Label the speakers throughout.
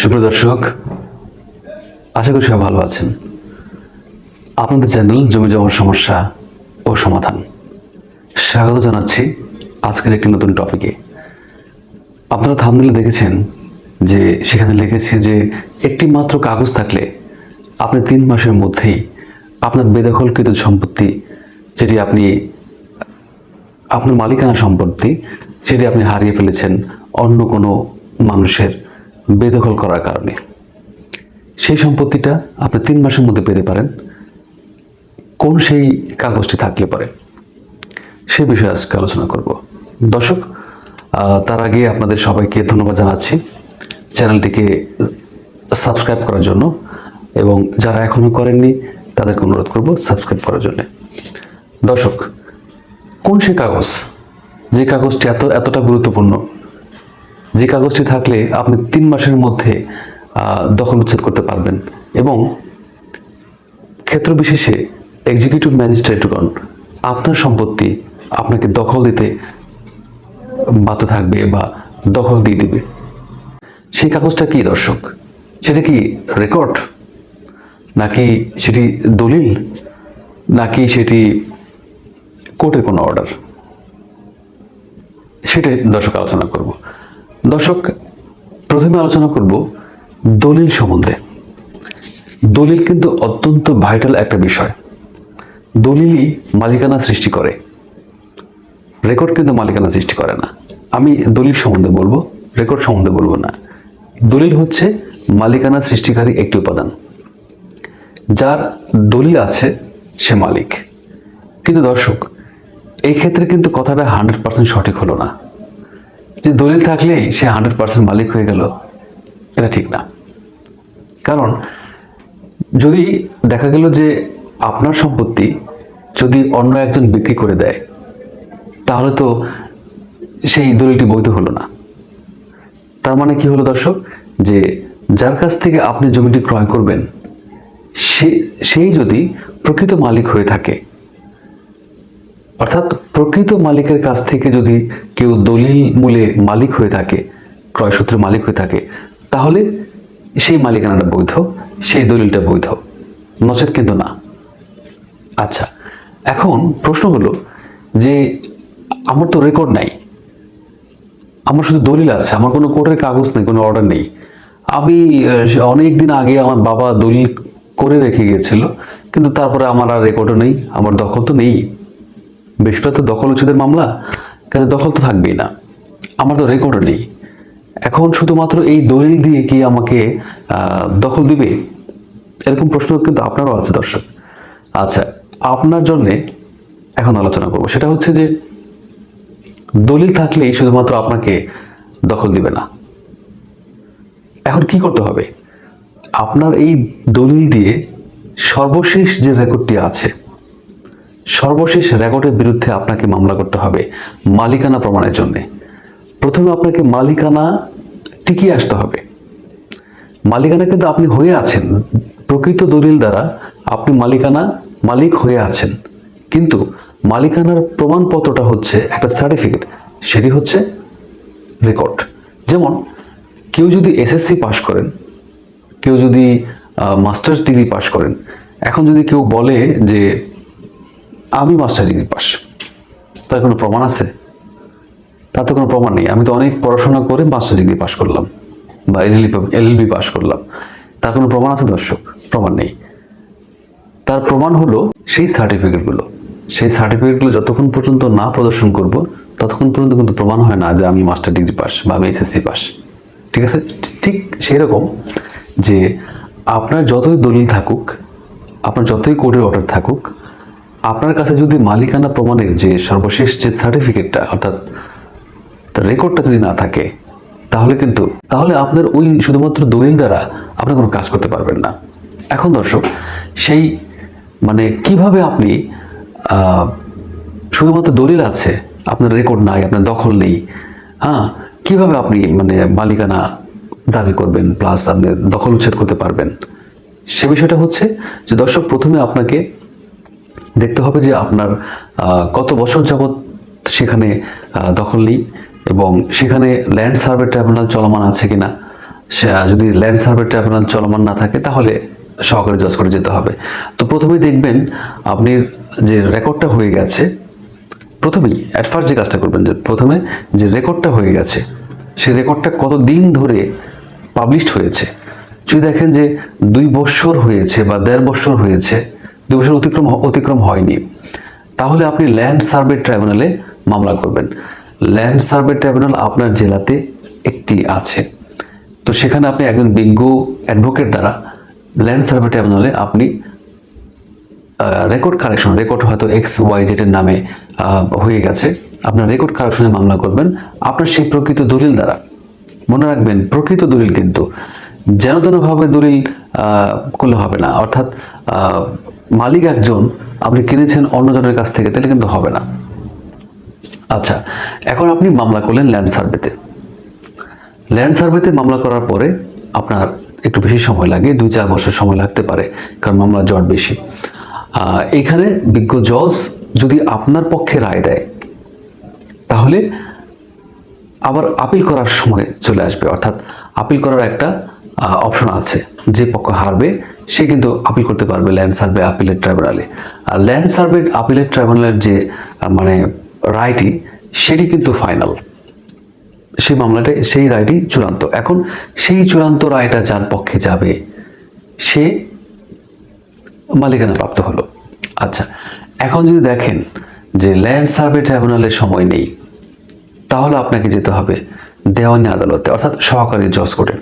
Speaker 1: সুপ্রিয় দর্শক, আশা করি সবাই ভালো আছেন। আপনাদের চ্যানেল জমি জমার সমস্যা ও সমাধান। স্বাগত জানাচ্ছি আজকের একটি নতুন টপিকে আপনারা থামনেলে দেখেছেন যে সেখানে লিখেছি যে একটি মাত্র কাগজ থাকলে আপনি তিন মাসের মধ্যেই আপনার বেদখলকৃত সম্পত্তি, যেটি আপনি, আপনার মালিকানা সম্পত্তি, সেটি আপনি হারিয়ে ফেলেছেন অন্য কোনো মানুষের বেদখল করার কারণে। সেই সম্পত্তিটা আপনি তিন মাসের মধ্যে পেতে পারেন। কোন সেই কাগজটি থাকলে পরে। সে বিষয়ে আজকে আলোচনা করব। দর্শক তার আগে আপনাদের সবাইকে ধন্যবাদ জানাচ্ছি চ্যানেলটিকে সাবস্ক্রাইব করার জন্য এবং যারা এখনও করেননি, তাদেরকে অনুরোধ করব সাবস্ক্রাইব করার জন্য। দর্শক, কোন সে কাগজ? যে কাগজটি এত এতটা গুরুত্বপূর্ণ যে কাগজটি থাকলে আপনি তিন মাসের মধ্যে দখল উচ্ছেদ করতে পারবেন এবং ক্ষেত্র বিশেষে এক্সিকিউটিভ ম্যাজিস্ট্রেটগণ আপনার সম্পত্তি আপনাকে দখল দিতে বাধ্য থাকবে বা দখল দিয়ে দিবে। সেই কাগজটা কি দর্শক? সেটা কি রেকর্ড নাকি সেটি দলিল? নাকি সেটি কোর্টের কোনো অর্ডার সেটাই দর্শক আলোচনা করব। দর্শক, প্রথমে আলোচনা করব দলিল সম্বন্ধে। দলিল কিন্তু অত্যন্ত ভাইটাল একটা বিষয়। দলিলই মালিকানা সৃষ্টি করে। রেকর্ড কিন্তু মালিকানা সৃষ্টি করে না। আমি দলিল সম্বন্ধে বলব রেকর্ড সম্বন্ধে বলব না। দলিল হচ্ছে মালিকানা সৃষ্টিকারী একটি উপাদান। যার দলিল আছে, সে মালিক। কিন্তু দর্শক এই ক্ষেত্রে কিন্তু কথাটা হান্ড্রেড পার্সেন্ট সঠিক হলো না। যে দলিল থাকলেই সে হান্ড্রেড পার্সেন্ট মালিক হয়ে গেল, এটা ঠিক না। কারণ যদি দেখা গেল যে আপনার সম্পত্তি যদি অন্য একজন বিক্রি করে দেয়, তাহলে তো সেই দলিলটি বৈধ হলো না। তার মানে কি হলো দর্শক? যে যার কাছ থেকে আপনি জমিটি ক্রয় করবেন, সে, সেই যদি প্রকৃত মালিক হয়ে থাকে, অর্থাৎ প্রকৃত মালিকের কাছ থেকে যদি কেউ দলিল মূলে মালিক হয়ে থাকে, ক্রয়সূত্রে মালিক হয়ে থাকে, তাহলে সেই মালিকানাটা বৈধ, সেই দলিলটা বৈধ। নচেত কিন্তু না। আচ্ছা এখন প্রশ্ন হলো যে আমার তো রেকর্ড নাই। আমার শুধু দলিল আছে, আমার কোনো কোর্টের কাগজ নেই, কোনো অর্ডার নেই। আমি অনেক দিন আগে আমার বাবা দলিল করে রেখে গিয়েছিল, কিন্তু তারপরে আমার আর রেকর্ডও নেই, আমার দখল তো নেই। বেশিরভাগ তো দখল উচ্ছেদের মামলা? কাজে দখল তো থাকবেই না। আমার তো রেকর্ডও নেই। এখন শুধুমাত্র এই দলিল দিয়ে কি আমাকে দখল দিবে? এরকম প্রশ্ন কিন্তু আপনারও আছে, দর্শক। আচ্ছা আপনার জন্যে এখন আলোচনা করব। সেটা হচ্ছে যে, দলিল থাকলেই শুধুমাত্র আপনাকে দখল দিবে না। এখন কি করতে হবে? আপনার এই দলিল দিয়ে সর্বশেষ যে রেকর্ডটি আছে সর্বশেষ রেকর্ডের বিরুদ্ধে আপনাকে মামলা করতে হবে মালিকানা প্রমাণের জন্য। প্রথমে আপনাকে মালিকানা টিকিয়ে আসতে হবে। মালিকানা কিন্তু আপনি হয়ে আছেন। প্রকৃত দলিল দ্বারা আপনি মালিকানা মালিক হয়ে আছেন। কিন্তু মালিকানার প্রমাণপত্রটা হচ্ছে একটা সার্টিফিকেট সেটি হচ্ছে রেকর্ড যেমন, কেউ যদি এসএসসি পাশ করেন, কেউ যদি মাস্টার্স ডিগ্রি পাশ করেন, এখন যদি কেউ বলে যে আমি মাস্টার ডিগ্রি পাস। তার কোনো প্রমাণ আছে? তার তো কোনো প্রমাণ নেই। আমি তো অনেক পড়াশোনা করে মাস্টার ডিগ্রি পাস করলাম বা এলএলবি এলএলবি পাস করলাম। তার কোনো প্রমাণ আছে দর্শক? প্রমাণ নেই। তার প্রমাণ হলো সেই সার্টিফিকেটগুলো সেই সার্টিফিকেটগুলো যতক্ষণ পর্যন্ত না প্রদর্শন করব, ততক্ষণ পর্যন্ত কিন্তু প্রমাণ হয় না যে আমি মাস্টার ডিগ্রি পাস বা আমি এসএসসি পাস। ঠিক আছে? ঠিক সেই রকম যে আপনার যতই দলিল থাকুক, আপনার যতই কোর্টের অর্ডার থাকুক আপনার কাছে যদি মালিকানা প্রমাণের যে সর্বশেষ যে সার্টিফিকেটটা অর্থাৎ রেকর্ডটা যদি না থাকে, তাহলে কিন্তু, তাহলে আপনার ওই শুধুমাত্র দলিল দ্বারা আপনি কোনো কাজ করতে পারবেন না। এখন দর্শক, সেই মানে কীভাবে আপনি শুধুমাত্র দলিল আছে, আপনার রেকর্ড নাই, আপনার দখল নেই হ্যাঁ? কীভাবে আপনি মানে মালিকানা দাবি করবেন প্লাস আপনি দখল উচ্ছেদ করতে পারবেন? সে বিষয়টা হচ্ছে যে দর্শক, প্রথমে আপনাকে দেখতে হবে যে আপনার কত বছর যাবৎ সেখানে দখল নেই এবং সেখানে ল্যান্ড সার্ভে ট্রাইব্যুনাল চলমান আছে কিনা, সে- যদি ল্যান্ড সার্ভে ট্রাইব্যুনাল চলমান না থাকে তাহলে সহকারী জজ করে যেতে হবে। তো প্রথমে দেখবেন আপনি যে রেকর্ডটা হয়ে গেছে, প্রথমেই অ্যাট ফার্স্ট যে কাজটা করবেন, যে প্রথমে যে রেকর্ডটা হয়ে গেছে, সেই রেকর্ডটা কত দিন ধরে পাবলিশড হয়েছে, যদি দেখেন যে দুই বছর হয়েছে বা দেড় বছর হয়েছে দুই বছর অতিক্রম অতিক্রম হয়নি। তাহলে আপনি ল্যান্ড সার্ভে ট্রাইব্যুনালে মামলা করবেন। ল্যান্ড সার্ভে ট্রাইব্যুনাল আপনার জেলাতে একটি আছে। তো সেখানে আপনি একজন বিজ্ঞ অ্যাডভোকেট দ্বারা ল্যান্ড সার্ভে ট্রাইব্যুনালে আপনি রেকর্ড কারেকশন, রেকর্ড হয়তো এক্স, ওয়াই জেডের নামে হয়ে গেছে। আপনার রেকর্ড কারেকশনে মামলা করবেন। আপনার সেই প্রকৃত দলিল দ্বারা। মনে রাখবেন, প্রকৃত দলিল কিন্তু। যেন তেনভাবে দলিল করলে হবে না। অর্থাৎ মালিক একজন, আপনি কিনেছেন অন্যজনের কাছ থেকে, তাহলে কিন্তু হবে না। আচ্ছা এখন আপনি মামলা করলেন ল্যান্ড সার্ভেতে। ল্যান্ড সার্ভেতে মামলা করার পরে আপনার একটু বেশি সময় লাগে, দুই চার বছর সময় লাগতে পারে, কারণ মামলা জট বেশি। এখানে বিজ্ঞ জজ যদি আপনার পক্ষে রায় দেয়, তাহলে আবার আপিল করার সময় চলে আসবে। অর্থাৎ আপিল করার একটা অপশন আছে, যে পক্ষ হারবে সে কিন্তু আপিল করতে পারবে ল্যান্ড সার্ভে আপিলের ট্রাইব্যুনালে আর ল্যান্ড সার্ভে আপিলের ট্রাইব্যুনালের যে মানে রায়টি, সেটি কিন্তু ফাইনাল সেই মামলাটা, সেই রায়টি চূড়ান্ত। এখন সেই চূড়ান্ত রায়টা যার পক্ষে যাবে, সে মালিকানা প্রাপ্ত হলো। আচ্ছা এখন যদি দেখেন যে ল্যান্ড সার্ভে ট্রাইব্যুনালের সময় নেই, তাহলে আপনাকে যেতে হবে দেওয়ানি আদালতে, অর্থাৎ সহকারী জজ কোর্টে।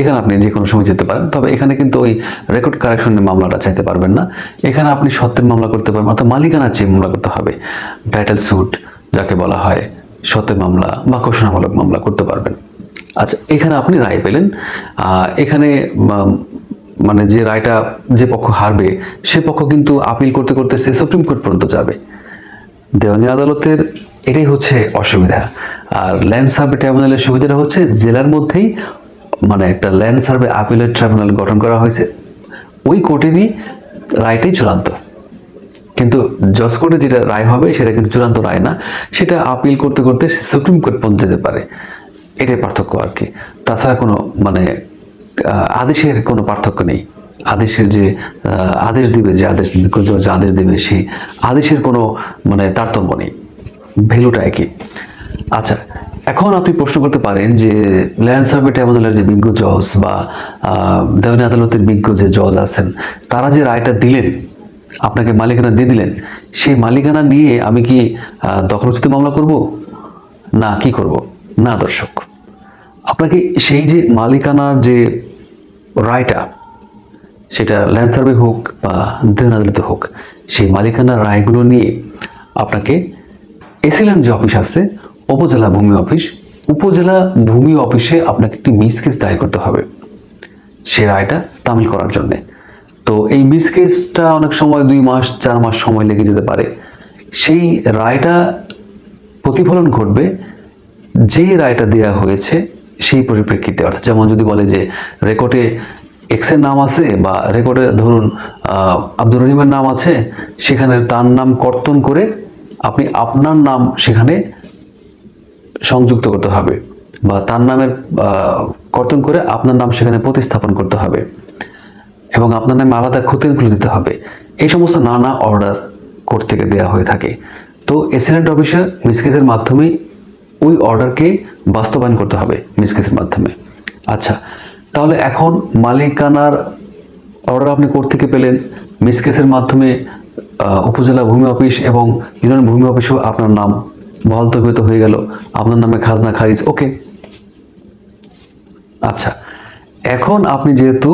Speaker 1: এখানে আপনি যে কোনো সময় যেতে পারেন, তবে এখানে কিন্তু ওই রেকর্ড কারেকশনের মামলাটা চাইতে পারবেন না। এখানে আপনি সত্যের মামলা করতে পারবেন, অর্থাৎ মালিকানা চেয়ে মামলা করতে হবে টাইটেল স্যুট যাকে বলা হয়, সত্যের মামলা বা ঘোষণামূলক মামলা করতে পারবেন। আচ্ছা এখানে আপনি রায় পেলেন এখানে মানে যে রায়টা যে পক্ষ হারবে, সে পক্ষ কিন্তু আপিল করতে করতে সে সুপ্রিম কোর্ট পর্যন্ত যাবে। দেওয়ানি আদালতের এটাই হচ্ছে অসুবিধা। আর ল্যান্ড সার্ভে ট্রাইব্যুনালের সুবিধাটা হচ্ছে, জেলার মধ্যেই মানে একটা ল্যান্ড সার্ভে আপিলের ট্রাইব্যুনাল গঠন করা হয়েছে, ওই কোর্টেরই রায়টাই চূড়ান্ত। কিন্তু জজ কোর্টে যেটা রায় হবে, সেটা কিন্তু চূড়ান্ত রায় না, সেটা আপিল করতে করতে সুপ্রিম কোর্ট পর্যন্ত যেতে পারে। এটাই পার্থক্য আর কি। তাছাড়া কোনো মানে আদেশের কোনো পার্থক্য নেই। আদেশের যে আদেশ দিবে, যে আদেশ জজ আদেশ দিবে, সেই আদেশের কোনো মানে তারতম্য নেই। ভ্যালুটা একই। আচ্ছা এখন আপনি প্রশ্ন করতে পারেন যে ল্যান্ড সার্ভে ট্রাইব্যুনালের যে বিজ্ঞ জজ বা দেওয়ানি আদালতের বিজ্ঞ যে জজ আছেন তারা যে রায়টা দিলেন আপনাকে মালিকানা দিয়ে দিলেন সেই মালিকানা নিয়ে আমি কি আহ, দখলচ্যুতি মামলা করব? না কি করব? না দর্শক। আপনাকে সেই যে মালিকানার যে রায়টা সেটা ল্যান্ড সার্ভে হোক বা দেওয়ান আদালতে হোক সেই মালিকানার রায়গুলো নিয়ে আপনাকে এসিল্যান্ড যে অফিস আছে উপজেলা ভূমি অফিস, উপজেলা ভূমি অফিসে আপনাকে একটি মিস কেস দায়ের করতে হবে। সে রায়টা তামিল করার জন্যে। তো এই মিস কেসটা অনেক সময় দুই মাস, চার মাস সময় লেগে যেতে পারে। সেই রায়টা প্রতিফলন ঘটবে, যে রায়টা দেওয়া হয়েছে সেই পরিপ্রেক্ষিতে। অর্থাৎ যেমন যদি বলে যে রেকর্ডে এক্সের নাম আছে বা রেকর্ডে ধরুন আব্দুর রহিমের নাম আছে, সেখানে তার নাম কর্তন করে আপনি আপনার নাম সেখানে সংযুক্ত করতে হবে বা তার নামের কর্তন করে আপনার নাম সেখানে প্রতিস্থাপন করতে হবে এবং আপনার নামে আলাদা খতিয়ান খুলে দিতে হবে। এই সমস্ত নানা অর্ডার কোর্ট থেকে দেওয়া হয়ে থাকে। তো এসিলেন্ট অফিসার মিসকেসের মাধ্যমে ওই অর্ডারকে বাস্তবায়ন করতে হবে মিসকেসের মাধ্যমে। আচ্ছা তাহলে এখন মালিকানার অর্ডার আপনি কোর্ট থেকে পেলেন। মিসকেসের মাধ্যমে উপজেলা ভূমি অফিস এবং ইউনিয়ন ভূমি অফিসেও আপনার নাম বহাল তবিয়ত হয়ে গেল। আপনার নামে খাজনা খারিজ। ওকে। আচ্ছা এখন আপনি যেহেতু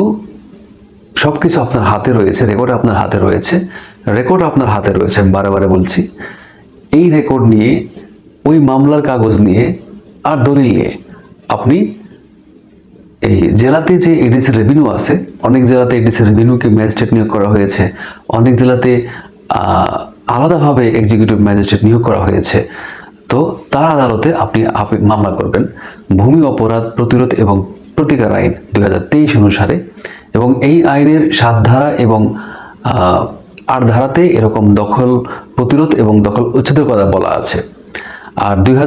Speaker 1: সবকিছু আপনার হাতে রয়েছে রেকর্ড আপনার হাতে রয়েছে রেকর্ড আপনার হাতে রয়েছে, আমি বারে বারে বলছি, এই রেকর্ড নিয়ে, ওই মামলার কাগজ নিয়ে আর দলিল নিয়ে আপনি এই জেলাতে যে এডিসি রেভিনিউ আছে, অনেক জেলাতে এডিসি রেভিনিউকে ম্যাজিস্ট্রেট নিয়োগ করা হয়েছে, অনেক জেলাতে আলাদাভাবে এক্সিকিউটিভ ম্যাজিস্ট্রেট নিয়োগ করা হয়েছে তো তার আদালতে আপনি আপি- মামলা করবেন। ভূমি অপরাধ প্রতিরোধ এবং প্রতিকার আইন দুই হাজার তেইশ অনুসারে এবং এই আইনের সাত ধারা এবং আট ধারাতে এরকম দখল প্রতিরোধ এবং দখল উচ্ছেদের কথা বলা আছে। আর দুই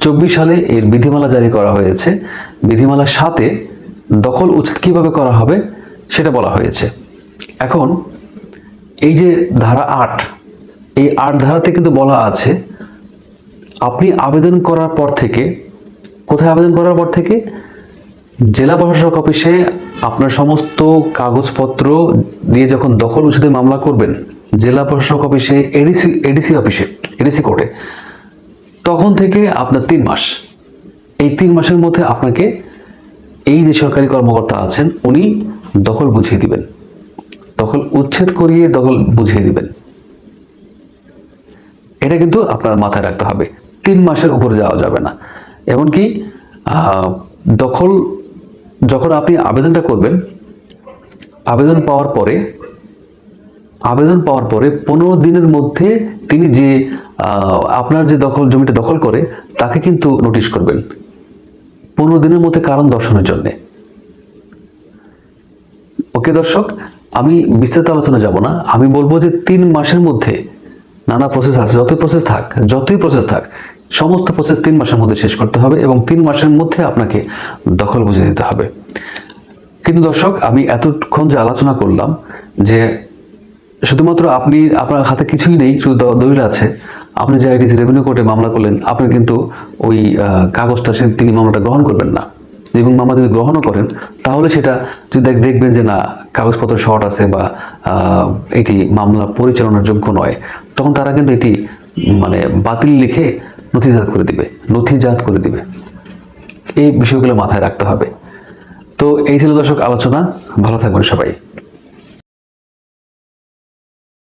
Speaker 1: চব্বিশ সালে এর বিধিমালা জারি করা হয়েছে। বিধিমালার সাথে দখল উচিত কীভাবে করা হবে সেটা বলা হয়েছে। এখন এই যে ধারা আট, এই আট ধারাতে কিন্তু বলা আছে আপনি আবেদন করার পর থেকে, কোথায় আবেদন করার পর থেকে? জেলা প্রশাসক অফিসে আপনার সমস্ত কাগজপত্র দিয়ে যখন দখল উচ্ছেদের মামলা করবেন, জেলা প্রশাসক অফিসে, এডিসি এডিসি অফিসে, এডিসি কোর্টে, তখন থেকে আপনার তিন মাস। এই তিন মাসের মধ্যে আপনাকে এই যে সরকারি কর্মকর্তা আছেন, উনি দখল বুঝিয়ে দিবেন। দখল উচ্ছেদ করিয়ে দখল বুঝিয়ে দিবেন। এটা কিন্তু আপনার মাথায় রাখতে হবে। তিন মাসের উপরে যাওয়া যাবে না। এমনকি দখল, যখন আপনি আবেদনটা করবেন, আবেদন পাওয়ার পরে, আবেদন পাওয়ার পরে পনেরো দিনের মধ্যে তিনি যে আপনার যে দখল, জমিটা দখল করে, তাকে কিন্তু নোটিশ করবেন। পনেরো দিনের মধ্যে কারণ দর্শনের জন্যে। ওকে দর্শক, আমি বিস্তারিত আলোচনা যাব না। আমি বলব যে তিন মাসের মধ্যে নানা প্রসেস আছে। যতই প্রসেস থাক, যতই প্রসেস থাক সমস্ত প্রসেস তিন মাসের মধ্যে শেষ করতে হবে এবং তিন মাসের মধ্যে আপনাকে দখল বুঝে দিতে হবে। কিন্তু দর্শক, আমি এতক্ষণ যে আলোচনা করলাম যে শুধুমাত্র আপনি, আপনার হাতে কিছুই নেই, শুধু দলিল আছে, আপনি যে আইডিসি রেভিনিউ কোর্টে মামলা করলেন, আপনি কিন্তু ওই কাগজটা সে তিনি মামলাটা গ্রহণ করবেন না। এবং মামলা যদি গ্রহণও করেন, তাহলে সেটা যদি দেখ- দেখবেন যে না, কাগজপত্র শর্ট আছে বা এটি মামলা পরিচালনার যোগ্য নয়, তখন তারা কিন্তু এটি মানে বাতিল লিখে নথিজাত করে দিবে নথিজাত করে দিবে। এই বিষয়গুলো মাথায় রাখতে হবে। তো এই ছিল দর্শক আলোচনা। ভালো থাকবেন সবাই।